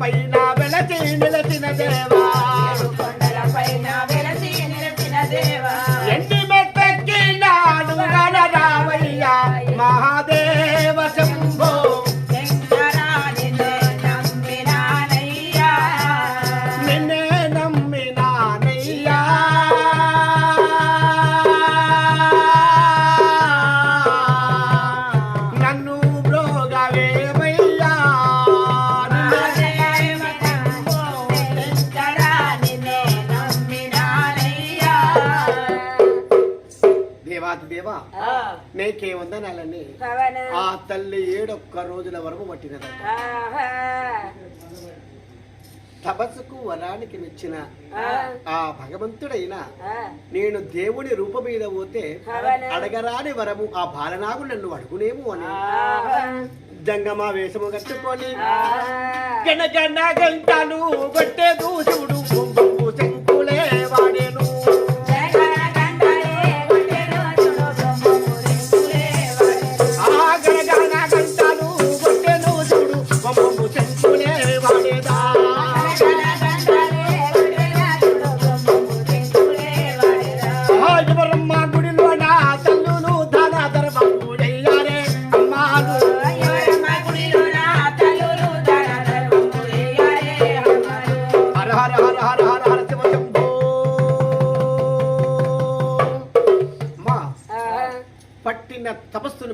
పైన వెలసి దేవాతి దేవా నీకేముందనాలని పవన ఆ తల్లి ఏడొక్క రోజుల వరకు పట్టినదట. తపస్సుకు వరానికి మెచ్చిన ఆ, భగవంతుడైన నేను దేవుని రూపం మీద పోతే అడగరాని వరము ఆ బాలనాగు నన్ను అడుగునేమో అని. జంగమా వేషము కట్టుకొని గణగణ గంటలు కొట్టే దూసుడు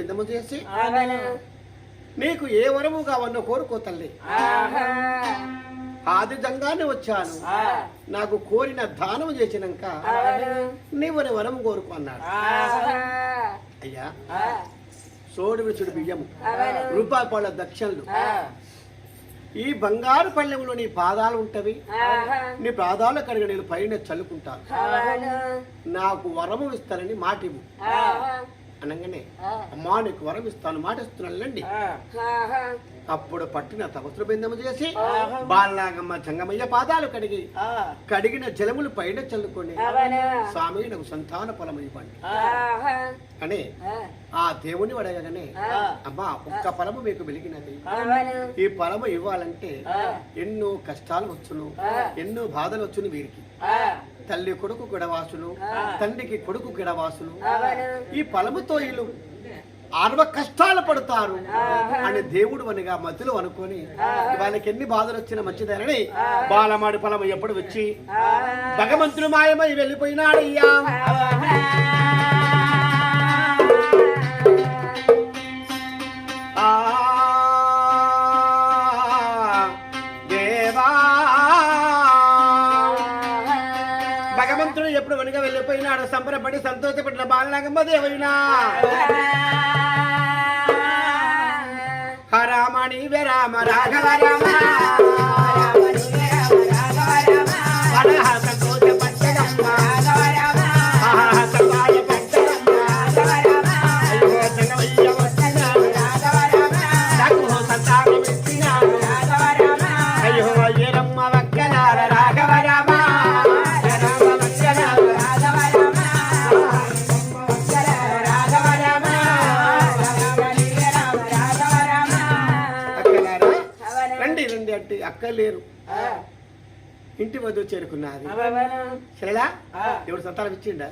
బిందము చేసి నీకు ఏ వరము కావన్నో కోరుకో తల్లి. ఆహా. ఆది జంగానే వచ్చాను. నాకు కోరిన దానం చేసినాక ఆవన నీవు నీ వరం కోరుకో అన్నాడు. అయ్యా. సోడు విచుడు బియ్యము. రూపాయి పళ్ళ దక్షిణలు. ఈ బంగారు పళ్ళెంలో నీ పాదాలు ఉంటవి. నీ పాదాలు కడిగి నేను పైన చల్లుకుంటాను. నాకు వరము ఇస్తానని మాటివు అనగానే అమ్మా నీకు వరం ఇస్తాను మాట ఇస్తున్నానులేండి ఆహా. అప్పుడు పట్టిన తపస్సు బిందము చేసి. బాలనాగమ్మ జంగమయ్య పాదాలు కడిగి ఆ. కడిగిన జలములు పైన చల్లుకొని ఆవన స్వామి నాకు సంతాన ఫలం ఇవ్వండి ఆహా. అని ఆ. దేవుని అడగగానే అమ్మా ఒక్క ఫలము మీకు వెలిగినది. ఈ ఫలము ఇవ్వాలంటే ఎన్నో కష్టాలు వచ్చును. ఎన్నో బాధలు వచ్చును వీరికి. ఆ. తల్లి కొడుకు గిడవాసులు. తండ్రికి కొడుకు గిడవాసులు. ఈ ఫలముతో వీళ్ళు ఆర్వ కష్టాలు పడతారు. అని దేవుడు అనగా మధ్యలో అనుకొని వాళ్ళకి ఎన్ని బాధలు వచ్చినా మంచిదేనని బాలమాడి ఫలం ఎప్పుడు వచ్చి భగవంతుడు మాయమై వెళ్ళిపోయినాడయ్యా. సంబరపడి సంతోషపడిన బాలనాగమ్మ దేవైనా. హరామణి విరామ రాఘవ రామ. రండి అంటే అక్క లేరు ఇంటి వద్ద చేరుకున్నది సరేలా దేవుడు సంతానం ఇచ్చిండా?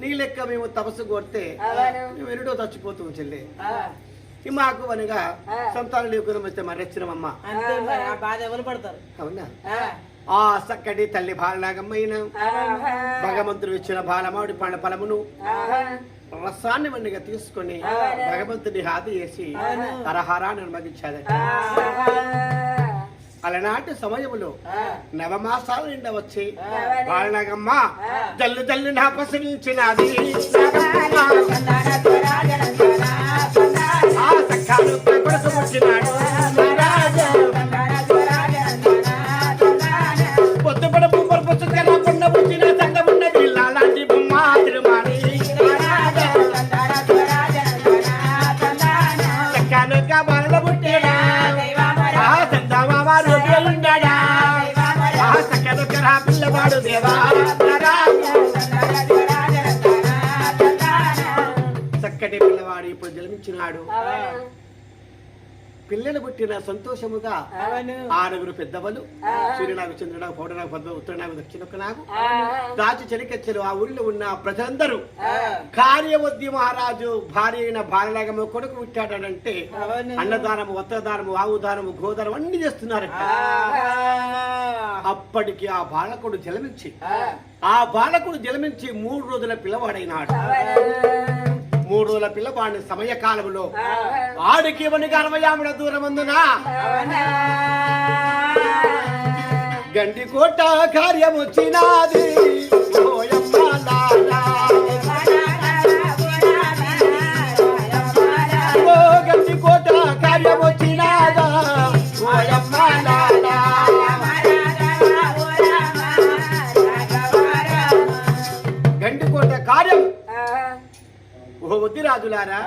నీ లెక్క మేము తపస్సు కోరితే మేము ఎన్నడో చచ్చిపోతాం చెల్లె. మాకు అనగా సంతానం లేకుండా వస్తే మరి ఎవరు పడతారు? అవునా? ఆ. చక్కటి తల్లి బాలనాగమ్మైన భగవంతుడు ఇచ్చిన బాలమాడి పండ ఫలమును రసాన్ని వండిగా తీసుకొని భగవంతుడి హాతి చేసి హరహరా నిర్మగించాదట అలనాటి సమయములో నవమాసాల నిండా వచ్చి బాలనాగమ్మ జల్లు జల్లు నా పిల్లలు పుట్టిన సంతోషముగా ఆరుగురు పెద్దవలు సూర్యనాగు చంద్రనాగు పౌడనాగు పద్మ ఉత్తరనాగు దక్షిణకు నాగు ఆహా. రాజు చెలికెచ్చలు ఆ ఊరిలో ఉన్న ప్రజలందరూ. కార్యవద్ది మహారాజు భార్య అయిన బాలలాగము కొడుకు పుట్టాడంటే అన్నదానము వస్త్రదానము వావుదానము గోదానం అన్ని చేస్తున్నారట. అప్పటికి ఆ బాలకుడు జలమించి ఆ. బాలకుడు జలమించి మూడు రోజుల పిల్లవాడైనాడు. మూడు రోజుల పిల్లవాడిని సమయకాలంలో ఆడికి ఇవనికి అరవై ఆవిడ దూరమందున. గండి కోట కార్యం వచ్చినాది ఓయమ్మ లాలా. ఓ వద్దిరాజులారా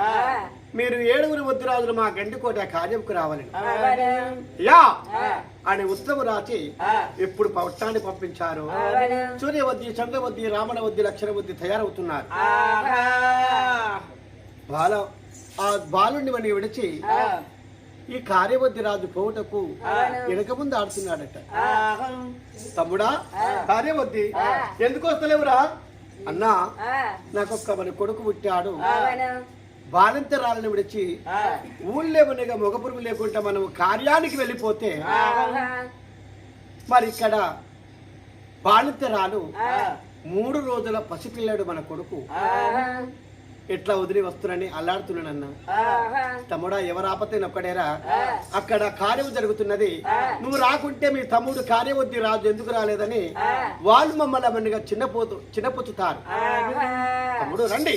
మీరు ఏడుగురు వద్దిరాజులు మా గండికోట కార్యంకు రావాలని యా! అని ఉత్తము రాచి ఎప్పుడు పౌట్టాన్ని పంపించారు. సూర్యవద్ది చంద్రవద్ది రామణవద్ది లక్షణవద్ది తయారవుతున్నారు. బాల ఆ బాలుని అని విడిచి ఈ కార్యవద్ది రాజు పోవుటకు వెనక ముందు ఆడుతున్నాడట. తమ్ముడా కార్యవద్ది ఎందుకు వస్తలేవురా? అన్నా నాకొక్క మన కొడుకు పుట్టాడు. బాలింతరాలను విడిచి ఊళ్ళో ఉన్నగా మగపురుగు లేకుండా మనం కార్యానికి వెళ్ళిపోతే మరి ఇక్కడ బాలింతరాలు మూడు రోజుల పసిపిల్లాడు మన కొడుకు. ఎట్లా వదిలి వస్తున్నని అల్లాడుతున్నానన్న తమ్ముడా ఎవరు ఆపతే ఒక్కడేరా? అక్కడ కార్యం జరుగుతున్నది. నువ్వు రాకుంటే మీ తమ్ముడు కార్యవద్ది రాజు ఎందుకు రాలేదని వాళ్ళు మమ్మల్ని అవన్నీగా చిన్నపోతు చిన్నపుచ్చుతారు. తమ్ముడు రండి.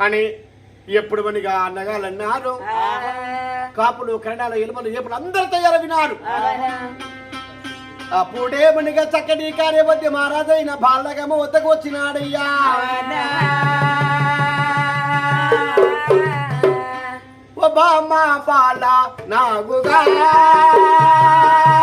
అని ఎప్పుడు మనిగా అన్నగాళ్ళు అన్నారు కాపులు కన్నడాల ఎలుమలు ఎప్పుడు అందరు తయారవినారు అప్పుడే మనిగా చక్కటి కార్యవద్య మహారాజైన బాలగమ వద్దకు వచ్చినాడయ్యా. ba ma fa la na ga.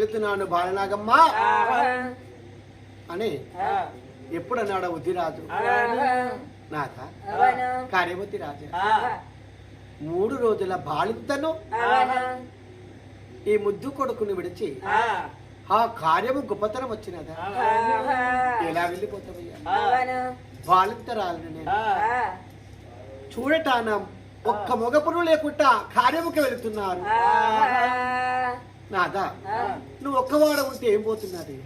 వెళుతున్నాను బాలనాగమ్మ. అని ఎప్పుడన్నాడు ఉద్దిరాజు నాథ. కార్యవతి రాజా. మూడు రోజుల బాలింతను ఈ ముద్దు కొడుకుని విడిచి ఆ. కార్యము గొప్పతనం వచ్చినదా? ఎలా వెళ్ళిపోతావయ్యా? బాలింతరాలను నేను. చూడటాన ఒక్క మొగపురు లేకుండా కార్యముకి వెళుతున్నారు. నాదా? నువ్వు ఒక్కవాడ ఉంటే ఏం పోతున్నది?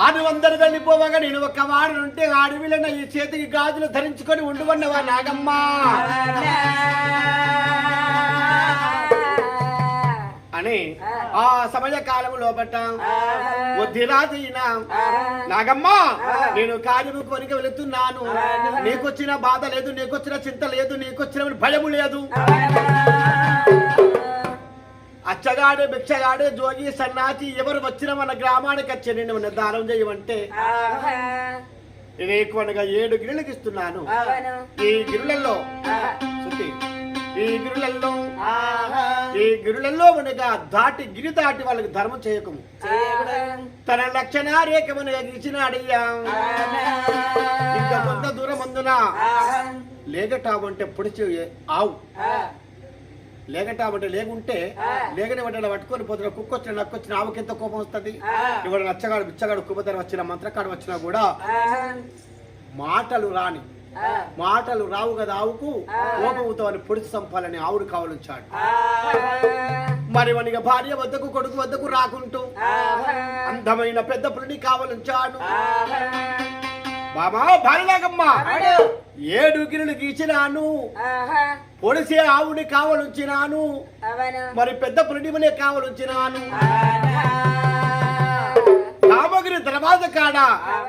ఆరు వందరు వెళ్ళిపోవగా నేను ఒక్క వాడు ఉంటే అడవిలో ఈ చేతికి గాజులు ధరించుకొని ఉండువన్నవా నాగమ్మ? అని ఆ. సమయ కాలము లోపట వద్దిరాజైన నాగమ్మ నేను కార్యము కొనికి వెళుతున్నాను. నీకొచ్చిన బాధ లేదు నీకొచ్చిన చింత లేదు నీకొచ్చిన భయము లేదు. అచ్చగాడే భిక్షగాడే జోగి సన్నాచి ఎవరు వచ్చిన మన గ్రామానికి వచ్చి నేను దానం చేయమంటే నీకు అనగా ఏడు గిరులకు ఇస్తున్నాను. ఈ గిరులలో ఈ గిరులలో ఈ గిరులలో మనగా దాటి గిరి దాటి వాళ్ళకి ధర్మం చేయకము. తన లక్షణ రేఖమునగా గీచినాడయ్యా ఇంకా కొంత దూరం అందున లేగటావంటే పొడిచి ఆవు. లేగటావంటే లేకుంటే లేగని వంటలు పట్టుకొని పోతున్న కుక్క వచ్చిన నక్క వచ్చిన ఆవుకి ఎంత కోపం వస్తుంది? ఇవాడు నచ్చగాడు బిచ్చగాడు కుబతర వచ్చిన మంత్రకాడు వచ్చినా కూడా మాటలు రాని మాటలు రావు కదా ఆవుకు? కోపముతో అని పొడిచి చంపాలని ఆవుడు కావలించాడు మరి వనిగా భార్య వద్దకు కొడుకు వద్దకు రాకుంటూ అందమైన పెద్ద పులిని కావలించాడు. బాబా భార్యలాగమ్మ ఏడు గిరులు గీచినాను. పొడిసే ఆవుని కావలించినాను. మరి పెద్ద పులిని కావలించినాను. భోగిరి దర్వాజ కాడ